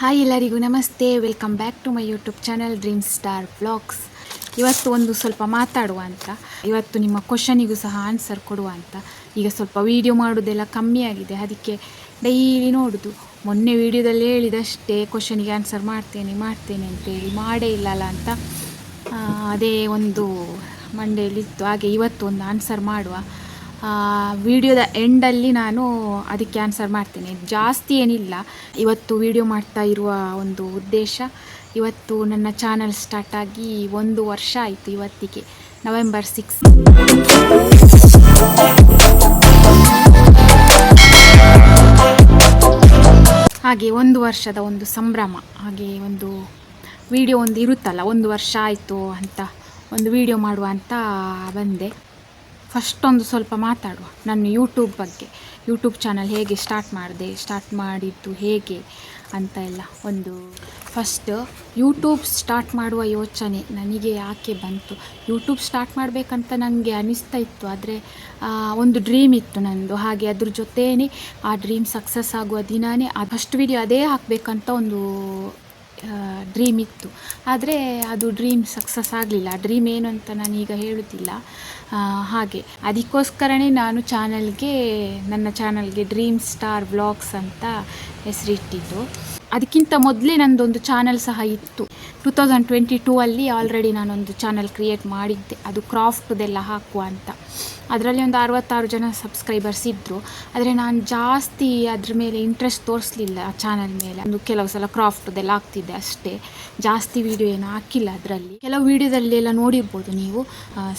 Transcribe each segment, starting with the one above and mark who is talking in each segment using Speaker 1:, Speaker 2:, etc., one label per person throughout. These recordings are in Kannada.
Speaker 1: ಹಾಯ್ ಎಲ್ಲರಿಗೂ ನಮಸ್ತೆ. Welcome back to my YouTube channel dream star blogs ಇವತ್ತು ಒಂದು ಸ್ವಲ್ಪ ಮಾತಾಡುವ ಅಂತ. ಇವತ್ತು ನಿಮ್ಮ ಕ್ವಶನಿಗೂ ಸಹ ಆನ್ಸರ್ ಕೊಡುವ ಅಂತ. ಈಗ ಸ್ವಲ್ಪ ವೀಡಿಯೋ ಮಾಡೋದೆಲ್ಲ ಕಮ್ಮಿ ಆಗಿದೆ. ಅದಕ್ಕೆ ಡೈಲಿ ನೋಡೋದು. ಮೊನ್ನೆ ವೀಡಿಯೋದಲ್ಲಿ ಹೇಳಿದಷ್ಟೇ ಕ್ವಶನಿಗೆ ಆನ್ಸರ್ ಮಾಡ್ತೇನೆ ಮಾಡ್ತೇನೆ ಅಂತೇಳಿ ಮಾಡೇ ಇಲ್ಲಲ್ಲ ಅಂತ. ಅದೇ ಒಂದು ಮಂಡೇಲಿತ್ತು ಹಾಗೆ ಇವತ್ತು ಒಂದು ಆನ್ಸರ್ ಮಾಡುವ. ವಿಡಿಯೋದ ಎಂಡಲ್ಲಿ ನಾನು ಅದಕ್ಕೆ ಆನ್ಸರ್ ಮಾಡ್ತೇನೆ. ಜಾಸ್ತಿ ಏನಿಲ್ಲ. ಇವತ್ತು ವಿಡಿಯೋ ಮಾಡ್ತಾ ಇರುವ ಒಂದು ಉದ್ದೇಶ, ಇವತ್ತು ನನ್ನ ಚಾನಲ್ ಸ್ಟಾರ್ಟ್ ಆಗಿ ಒಂದು ವರ್ಷ ಆಯಿತು ಇವತ್ತಿಗೆ. ನವೆಂಬರ್ ಸಿಕ್ಸ್ ಹಾಗೆ ಒಂದು ವರ್ಷದ ಒಂದು ಸಂಭ್ರಮ, ಹಾಗೆ ಒಂದು ವಿಡಿಯೋ ಒಂದು ಇರುತ್ತಲ್ಲ, ಒಂದು ವರ್ಷ ಆಯಿತು ಅಂತ, ಒಂದು ವಿಡಿಯೋ ಮಾಡುವ ಅಂತ ಬಂದೆ. ಫಸ್ಟ್ ಒಂದು ಸ್ವಲ್ಪ ಮಾತಾಡುವ ನನ್ನ ಯೂಟ್ಯೂಬ್ ಬಗ್ಗೆ. ಯೂಟ್ಯೂಬ್ ಚಾನಲ್ ಹೇಗೆ ಸ್ಟಾರ್ಟ್ ಮಾಡಿದೆ ಸ್ಟಾರ್ಟ್ ಮಾಡಿದ್ದು ಹೇಗೆ ಅಂತ ಎಲ್ಲ ಒಂದು ಫಸ್ಟ್ ಯೂಟ್ಯೂಬ್ ಸ್ಟಾರ್ಟ್ ಮಾಡುವ ಯೋಚನೆ ನನಗೆ ಯಾಕೆ ಬಂತು? ಯೂಟ್ಯೂಬ್ ಸ್ಟಾರ್ಟ್ ಮಾಡಬೇಕಂತ ನನಗೆ ಅನಿಸ್ತಾ ಇತ್ತು, ಆದರೆ ಒಂದು ಡ್ರೀಮ್ ಇತ್ತು ನನ್ನದು ಹಾಗೆ ಅದ್ರ ಜೊತೆನೇ ಆ ಡ್ರೀಮ್ ಸಕ್ಸಸ್ ಆಗುವ ದಿನವೇ ಆ ಫಸ್ಟ್ ವಿಡಿಯೋ ಅದೇ ಹಾಕಬೇಕಂತ ಒಂದು ಡ್ರೀಮ್ ಇತ್ತು. ಆದರೆ ಅದು ಡ್ರೀಮ್ ಸಕ್ಸಸ್ ಆಗಲಿಲ್ಲ. ಡ್ರೀಮ್ ಏನು ಅಂತ ನಾನೀಗ ಹೇಳುತ್ತಿಲ್ಲ ಹಾಗೆ. ಅದಕ್ಕೋಸ್ಕರನೇ ನಾನು ಚಾನಲ್ಗೆ ನನ್ನ ಚಾನಲ್ಗೆ ಡ್ರೀಮ್ ಸ್ಟಾರ್ ವ್ಲಾಗ್ಸ್ ಅಂತ ಹೆಸರಿಟ್ಟಿದ್ದು. ಅದಕ್ಕಿಂತ ಮೊದಲೇ ನನ್ನದೊಂದು ಚಾನಲ್ ಸಹ ಇತ್ತು. ಟೂ ತೌಸಂಡ್ ಟ್ವೆಂಟಿ ಟೂ ಅಲ್ಲಿ ಆಲ್ರೆಡಿ ನಾನೊಂದು ಚಾನಲ್ ಕ್ರಿಯೇಟ್ ಮಾಡಿದ್ದೆ. ಅದು ಕ್ರಾಫ್ಟ್ದೆಲ್ಲ ಹಾಕುವ ಅಂತ. ಅದರಲ್ಲಿ ಒಂದು ಅರವತ್ತಾರು ಜನ ಸಬ್ಸ್ಕ್ರೈಬರ್ಸ್ ಇದ್ದರು ಆದರೆ ನಾನು ಜಾಸ್ತಿ ಅದ್ರ ಮೇಲೆ ಇಂಟ್ರೆಸ್ಟ್ ತೋರಿಸಲಿಲ್ಲ ಆ ಚಾನಲ್ ಮೇಲೆ. ಒಂದು ಕೆಲವು ಸಲ ಕ್ರಾಫ್ಟ್ದೆಲ್ಲ ಹಾಕ್ತಿದ್ದೆ ಅಷ್ಟೇ. ಜಾಸ್ತಿ ವಿಡಿಯೋ ಏನು ಹಾಕಿಲ್ಲ ಅದರಲ್ಲಿ. ಕೆಲವು ವಿಡಿಯೋದಲ್ಲಿ ಎಲ್ಲ ನೋಡಿರ್ಬೋದು ನೀವು. ಆ,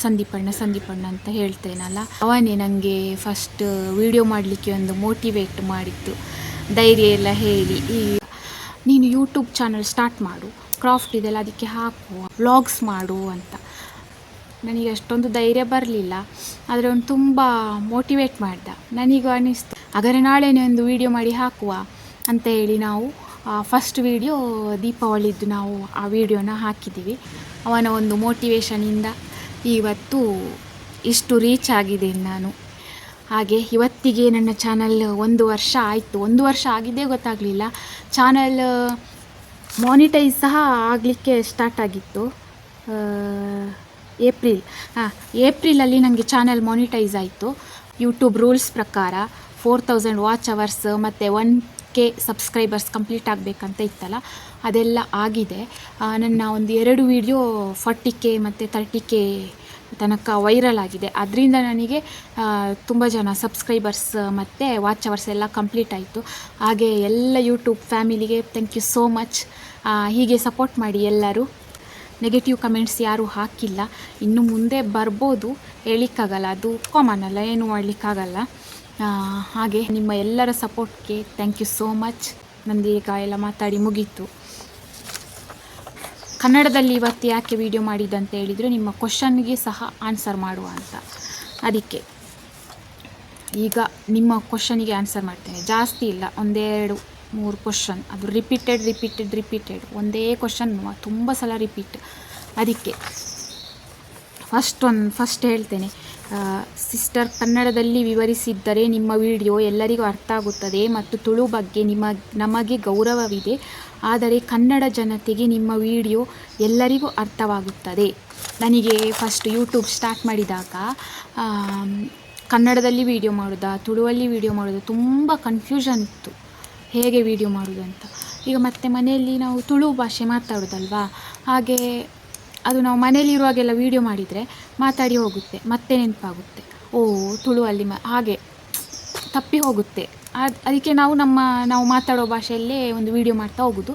Speaker 1: ಸಂದೀಪಣ್ಣ ಅಂತ ಹೇಳ್ತೇನಲ್ಲ? ಅವನೇ ನನಗೆ ಫಸ್ಟ್ ವಿಡಿಯೋ ಮಾಡಲಿಕ್ಕೆ ಒಂದು ಮೋಟಿವೇಟ್ ಮಾಡಿತ್ತು. ಧೈರ್ಯ ಎಲ್ಲ ಹೇಳಿ. ಈ ನೀನು ಯೂಟ್ಯೂಬ್ ಚಾನಲ್ ಸ್ಟಾರ್ಟ್ ಮಾಡು. ಕ್ರಾಫ್ಟ್ ಇದೆಲ್ಲ ಅದಕ್ಕೆ ಹಾಕು. ವ್ಲಾಗ್ಸ್ ಮಾಡು ಅಂತ. ನನಗೆ ಅಷ್ಟೊಂದು ಧೈರ್ಯ ಬರಲಿಲ್ಲ. ಆದರೆ ಅವನು ತುಂಬ ಮೋಟಿವೇಟ್ ಮಾಡ್ದ. ನನಗೂ ಅನ್ನಿಸ್ತು ಹಾಗಾದರೆ ನಾಳೆನೇ ಒಂದು ವಿಡಿಯೋ ಮಾಡಿ ಹಾಕುವ ಅಂತ ಹೇಳಿ ನಾವು ಫಸ್ಟ್ ವಿಡಿಯೋ ದೀಪಾವಳಿದ್ದು ನಾವು ಆ ವಿಡಿಯೋನ ಹಾಕಿದ್ದೀವಿ. ಅವನ ಒಂದು ಮೋಟಿವೇಶನಿಂದ ಇವತ್ತು ಇಷ್ಟು ರೀಚ್ ಆಗಿದ್ದೇನೆ ನಾನು. ಹಾಗೆ ಇವತ್ತಿಗೆ ನನ್ನ ಚಾನಲ್ ಒಂದು ವರ್ಷ ಆಯಿತು. ಒಂದು ವರ್ಷ ಆಗಿದ್ದೇ ಗೊತ್ತಾಗಲಿಲ್ಲ. ಚಾನಲ್ ಮಾನಿಟೈಸ್ ಸಹ ಆಗಲಿಕ್ಕೆ ಸ್ಟಾರ್ಟ್ ಆಗಿತ್ತು. ಏಪ್ರಿಲ್ ಹಾಂ ಏಪ್ರಿಲಲ್ಲಿ ನನಗೆ ಚಾನಲ್ ಮಾನಿಟೈಸ್ ಆಯಿತು. ಯೂಟ್ಯೂಬ್ ರೂಲ್ಸ್ ಪ್ರಕಾರ ಫೋರ್ ತೌಸಂಡ್ ವಾಚ್ ಅವರ್ಸ್ ಮತ್ತು ಒನ್ ಕೆ ಸಬ್ಸ್ಕ್ರೈಬರ್ಸ್ ಕಂಪ್ಲೀಟ್ ಆಗಬೇಕಂತ ಇತ್ತಲ್ಲ, ಅದೆಲ್ಲ ಆಗಿದೆ. ನನ್ನ ಒಂದು ಎರಡು ವೀಡಿಯೋ ಫಾರ್ಟಿ ಕೆ ಮತ್ತು ತರ್ಟಿ ಕೆ ತನಕ ವೈರಲ್ ಆಗಿದೆ. ಅದರಿಂದ ನನಗೆ ತುಂಬ ಜನ ಸಬ್ಸ್ಕ್ರೈಬರ್ಸ್ ಮತ್ತು ವಾಚ್ ಅವರ್ಸ್ ಎಲ್ಲ ಕಂಪ್ಲೀಟ್ ಆಯಿತು. ಹಾಗೆ ಎಲ್ಲ ಯೂಟ್ಯೂಬ್ ಫ್ಯಾಮಿಲಿಗೆ ಥ್ಯಾಂಕ್ ಯು ಸೋ ಮಚ್ ಹೀಗೆ ಸಪೋರ್ಟ್ ಮಾಡಿ ಎಲ್ಲರೂ. ನೆಗೆಟಿವ್ ಕಮೆಂಟ್ಸ್ ಯಾರೂ ಹಾಕಿಲ್ಲ. ಇನ್ನು ಮುಂದೆ ಬರ್ಬೋದು. ಹೇಳಿಕ್ಕಾಗಲ್ಲ. ಅದು ಕಾಮನ್ ಅಲ್ಲ. ಏನು ಮಾಡಲಿಕ್ಕಾಗಲ್ಲ. ಹಾಗೆ ನಿಮ್ಮ ಎಲ್ಲರ ಸಪೋರ್ಟ್ಗೆ ಥ್ಯಾಂಕ್ ಯು ಸೋ ಮಚ್ ನಂದೀಗ ಎಲ್ಲ ಮಾತಾಡಿ ಮುಗೀತು. ಕನ್ನಡದಲ್ಲಿ ಇವತ್ತು ಯಾಕೆ ವಿಡಿಯೋ ಅಂತ ಹೇಳಿದರೆ ನಿಮ್ಮ ಕ್ವಶನ್ಗೆ ಸಹ ಆನ್ಸರ್ ಮಾಡುವ ಅಂತ. ಅದಕ್ಕೆ ಈಗ ನಿಮ್ಮ ಕ್ವಶನಿಗೆ ಆನ್ಸರ್ ಮಾಡ್ತೇನೆ. ಜಾಸ್ತಿ ಇಲ್ಲ, ಒಂದೆರಡು, ಮೂರು ಕ್ವಶನ್ ಅದು ರಿಪೀಟೆಡ್ ರಿಪೀಟೆಡ್ ರಿಪೀಟೆಡ್ ಒಂದೇ ಕ್ವಶನ್ ತುಂಬ ಸಲ ರಿಪೀಟ್ ಅದಕ್ಕೆ ಫಸ್ಟ್ ಒಂದು ಫಸ್ಟ್ ಹೇಳ್ತೇನೆ. ಸಿಸ್ಟರ್ ಕನ್ನಡದಲ್ಲಿ ವಿವರಿಸಿದ್ದರೆ ನಿಮ್ಮ ವಿಡಿಯೋ ಎಲ್ಲರಿಗೂ ಅರ್ಥ ಆಗುತ್ತದೆ ಮತ್ತು ತುಳು ಬಗ್ಗೆ ನಿಮ್ಮ, ನಮಗೆ ಗೌರವವಿದೆ. ಆದರೆ ಕನ್ನಡ ಜನತೆಗೆ ನಿಮ್ಮ ವಿಡಿಯೋ ಎಲ್ಲರಿಗೂ ಅರ್ಥವಾಗುತ್ತದೆ. ನನಗೆ ಫಸ್ಟ್ ಯೂಟ್ಯೂಬ್ ಸ್ಟಾರ್ಟ್ ಮಾಡಿದಾಗ ಕನ್ನಡದಲ್ಲಿ ವಿಡಿಯೋ ಮಾಡೋದಾ, ತುಳುವಲ್ಲಿ ವಿಡಿಯೋ ಮಾಡೋದು ತುಂಬ ಕನ್ಫ್ಯೂಷನ್ ಇತ್ತು. ಹೇಗೆ ವಿಡಿಯೋ ಮಾಡೋದು ಅಂತ ಈಗ ಮತ್ತೆ ಮನೆಯಲ್ಲಿ ನಾವು ತುಳು ಭಾಷೆ ಮಾತಾಡೋದಲ್ವಾ? ಹಾಗೆ ಅದು ನಾವು ಮನೇಲಿರುವಾಗೆಲ್ಲ ವೀಡಿಯೋ ಮಾಡಿದರೆ ಮಾತಾಡಿ ಹೋಗುತ್ತೆ, ಮತ್ತೆ ನೆನಪಾಗುತ್ತೆ. ಓ, ತುಳು ಅಲ್ಲಿ ಮ, ಹಾಗೆ ತಪ್ಪಿ ಹೋಗುತ್ತೆ. ಅದು ಅದಕ್ಕೆ ನಾವು ನಮ್ಮ, ನಾವು ಮಾತಾಡೋ ಭಾಷೆಯಲ್ಲೇ ಒಂದು ವೀಡಿಯೋ ಮಾಡ್ತಾ ಹೋಗೋದು.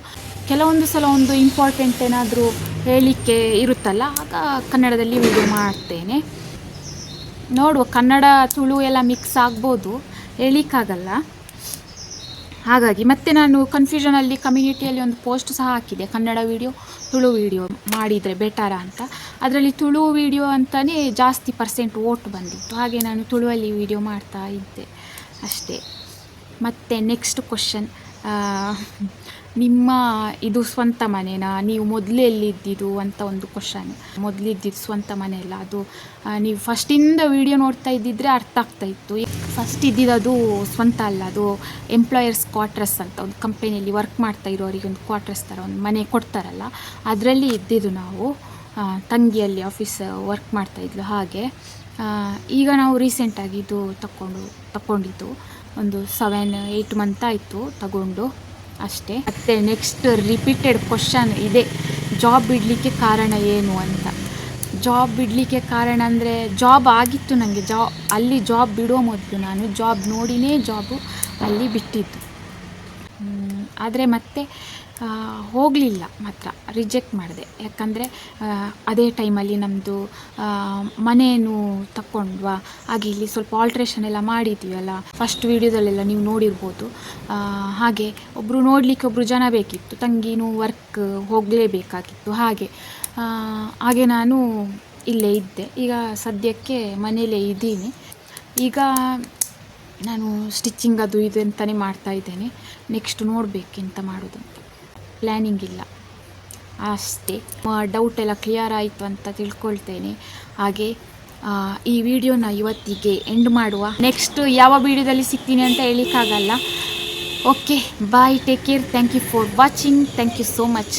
Speaker 1: ಕೆಲವೊಂದು ಸಲ ಒಂದು ಇಂಪಾರ್ಟೆಂಟ್ ಏನಾದರೂ ಹೇಳಲಿಕ್ಕೆ ಇರುತ್ತಲ್ಲ, ಆಗ ಕನ್ನಡದಲ್ಲಿ ವೀಡಿಯೋ ಮಾಡ್ತೇನೆ. ನೋಡುವ, ಕನ್ನಡ, ತುಳು ಎಲ್ಲ ಮಿಕ್ಸ್ ಆಗ್ಬೋದು, ಹೇಳಿಕ್ಕಾಗಲ್ಲ. ಹಾಗಾಗಿ ಮತ್ತೆ ನಾನು ಕನ್ಫ್ಯೂಷನಲ್ಲಿ ಕಮ್ಯುನಿಟಿಯಲ್ಲಿ ಒಂದು ಪೋಸ್ಟ್ ಸಹ ಹಾಕಿದೆ. ಕನ್ನಡ ವಿಡಿಯೋ ತುಳು ವಿಡಿಯೋ ಮಾಡಿದರೆ ಬೆಟರ ಅಂತ. ಅದರಲ್ಲಿ ತುಳು ವಿಡಿಯೋ ಅಂತಲೇ ಜಾಸ್ತಿ ಪರ್ಸೆಂಟ್ ಓಟ್ ಬಂದಿತ್ತು. ಹಾಗೆ ನಾನು ತುಳುವಲ್ಲಿ ವಿಡಿಯೋ ಮಾಡ್ತಾ ಇದ್ದೆ ಅಷ್ಟೇ. ಮತ್ತು ನೆಕ್ಸ್ಟ್ ಕ್ವಶನ್ ನಿಮ್ಮ ಇದು ಸ್ವಂತ ಮನೆನಾ? ನೀವು ಮೊದಲು ಎಲ್ಲಿದ್ದಿದ್ದು ಅಂತ ಒಂದು ಕ್ವಶನ್ ಮೊದಲಿದ್ದಿದ್ದು ಸ್ವಂತ ಮನೆ ಅಲ್ಲ, ಅದು ನೀವು ಫಸ್ಟಿಂದ ವಿಡಿಯೋ ನೋಡ್ತಾ ಇದ್ದಿದ್ರೆ ಅರ್ಥ ಆಗ್ತಾ ಇತ್ತು. ಫಸ್ಟ್ ಇದ್ದಿದ್ದು ಸ್ವಂತ ಅಲ್ಲ, ಅದು ಎಂಪ್ಲಾಯರ್ಸ್ ಕ್ವಾರ್ಟರ್ಸ್ ಅಂತ ಒಂದು ಕಂಪನಿಯಲ್ಲಿ ವರ್ಕ್ ಮಾಡ್ತಾ ಇರೋರಿಗೆ ಒಂದು ಕ್ವಾರ್ಟರ್ಸ್ ಥರ ಒಂದು ಮನೆ ಕೊಡ್ತಾರಲ್ಲ, ಅದರಲ್ಲಿ ಇದ್ದಿದ್ದು ನಾವು. ತಂಗಿಯಲ್ಲಿ ಆಫೀಸ್ ವರ್ಕ್ ಮಾಡ್ತಾಯಿದ್ಲು ಹಾಗೆ. ಈಗ ನಾವು ರೀಸೆಂಟಾಗಿ ಇದು ತಗೊಂಡು ತಗೊಂಡಿದ್ದು ಒಂದು ಸೆವೆನ್ ಏಯ್ಟ್ ಮಂತ್ ಆಯಿತು ತಗೊಂಡು ಅಷ್ಟೇ. ಮತ್ತು ನೆಕ್ಸ್ಟ್ ರಿಪೀಟೆಡ್ ಕ್ವಶನ್ ಇದೆ ಜಾಬ್ ಬಿಡಲಿಕ್ಕೆ ಕಾರಣ ಏನು ಅಂತ. ಜಾಬ್ ಬಿಡಲಿಕ್ಕೆ ಕಾರಣ ಅಂದರೆ ಜಾಬ್ ಆಗಿತ್ತು ನನಗೆ ಜಾ ಅಲ್ಲಿ ಜಾಬ್ ಬಿಡೋ ಮೊದಲು ನಾನು ಜಾಬ್ ನೋಡಿನೇ ಜಾಬು ಅಲ್ಲಿ ಬಿಟ್ಟಿದ್ದು. ಆದರೆ ಮತ್ತೆ ಹೋಗಲಿಲ್ಲ ಮಾತ್ರ ರಿಜೆಕ್ಟ್ ಮಾಡಿದೆ. ಯಾಕಂದರೆ ಅದೇ ಟೈಮಲ್ಲಿ ನಮ್ಮದು ಮನೆಯನ್ನು ತಕ್ಕೊಂಡ್ವಾ? ಹಾಗೆ ಇಲ್ಲಿ ಸ್ವಲ್ಪ ಆಲ್ಟ್ರೇಷನ್ ಎಲ್ಲ ಮಾಡಿದ್ದೀವಲ್ಲ ಫಸ್ಟ್ ವೀಡಿಯೋದಲ್ಲೆಲ್ಲ ನೀವು ನೋಡಿರ್ಬೋದು. ಹಾಗೆ ಒಬ್ಬರು ನೋಡಲಿಕ್ಕೆ ಒಬ್ಬರು ಜನ ಬೇಕಿತ್ತು, ತಂಗಿನೂ ವರ್ಕ್ ಹೋಗಲೇಬೇಕಾಗಿತ್ತು ಹಾಗೆ. ಹಾಗೆ ನಾನು ಇಲ್ಲೇ ಇದ್ದೆ. ಈಗ ಸದ್ಯಕ್ಕೆ ಮನೆಯಲ್ಲೇ ಇದ್ದೀನಿ. ಈಗ ನಾನು ಸ್ಟಿಚ್ಚಿಂಗ್ ಅದು ಇದು ಅಂತಲೇ ಮಾಡ್ತಾ ಇದ್ದೇನೆ. ನೆಕ್ಸ್ಟ್ ನೋಡಬೇಕೆಂತ ಮಾಡೋದಂತ. ಪ್ಲ್ಯಾನಿಂಗ್ ಇಲ್ಲ. ಅಷ್ಟೇ. ಡೌಟ್ ಎಲ್ಲ ಕ್ಲಿಯರ್ ಆಯಿತು ಅಂತ ತಿಳ್ಕೊಳ್ತೇನೆ. ಹಾಗೆ ಈ ವಿಡಿಯೋನ ಇವತ್ತಿಗೆ ಎಂಡ್ ಮಾಡುವ. ನೆಕ್ಸ್ಟ್ ಯಾವ ವಿಡಿಯೋದಲ್ಲಿ ಸಿಗ್ತೀನಿ ಅಂತ ಹೇಳಿಕ್ಕಾಗಲ್ಲ okay bye take care thank you for watching thank you so much